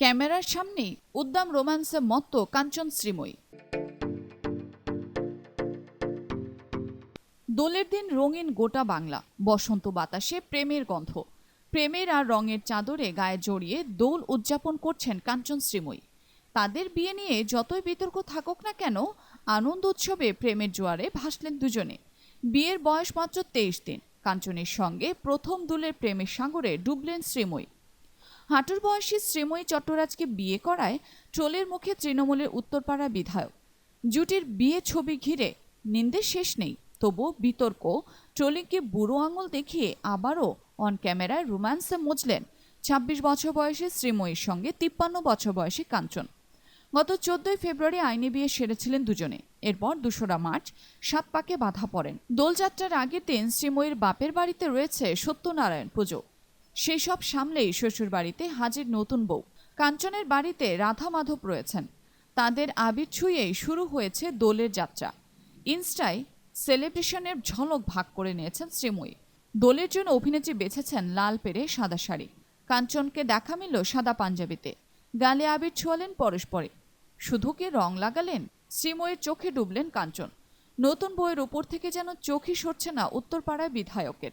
ক্যামেরার সামনে উদ্দাম রোমান্সে মত্ত কাঞ্চন শ্রীময়ী। দোলের দিন রঙিন গোটা বাংলা, বসন্ত বাতাসে প্রেমের গন্ধ। প্রেমের আর রঙের চাদরে গায়ে জড়িয়ে দোল উদযাপন করছেন কাঞ্চন শ্রীময়ী। তাদের বিয়ে নিয়ে যতই বিতর্ক থাকুক না কেন, আনন্দ উৎসবে প্রেমের জোয়ারে ভাসলেন দুজনে। বিয়ের বয়স মাত্র তেইশ দিন। কাঞ্চনের সঙ্গে প্রথম দুলের প্রেমের সাগরে ডুবলেন শ্রীময়ী। হাঁটুর বয়সী শ্রীময়ী চট্টরাজকে বিয়ে করায় ট্রোলের মুখে তৃণমূলের উত্তরপাড়া বিধায়ক। জুটির বিয়ে ছবি ঘিরে নিন্দে শেষ নেই, তবুও বিতর্ক। ট্রোলিংকে বুড়ো আঙুল দেখিয়ে আবারও অন ক্যামেরায় রোম্যান্সে মজলেন ছাব্বিশ বছর বয়সী শ্রীময়ীর সঙ্গে তিপ্পান্ন বছর বয়সী কাঞ্চন। গত চোদ্দই ফেব্রুয়ারি আইনি বিয়ে সেরেছিলেন দুজনে। এরপর দুশোরা মার্চ সাত পাকে বাধা পড়েন। দোলযাত্রার আগের দিন শ্রীময়ীর বাপের বাড়িতে রয়েছে সত্যনারায়ণ পুজো। সেই সব সামলেই শ্বশুর বাড়িতে হাজির নতুন বউ। কাঞ্চনের বাড়িতে রাধা মাধব রয়েছেন। তাদের আবির ছুঁয়েই শুরু হয়েছে দোলের যাত্রা। ইনস্টায় সেলিব্রেশনের ঝলক ভাগ করে নিয়েছেন শ্রীময়ী। দোলের জন্য অভিনেত্রী বেছেছেন লাল পেরে সাদা শাড়ি। কাঞ্চনকে দেখা মিলল সাদা পাঞ্জাবিতে। গালে আবির ছোঁয়ালেন পরস্পরে শুধু কি রং লাগালেন? শ্রীময়ীর চোখে ডুবলেন কাঞ্চন। নতুন বইয়ের উপর থেকে যেন চোখই সরছে না উত্তরপাড়ায় বিধায়কের।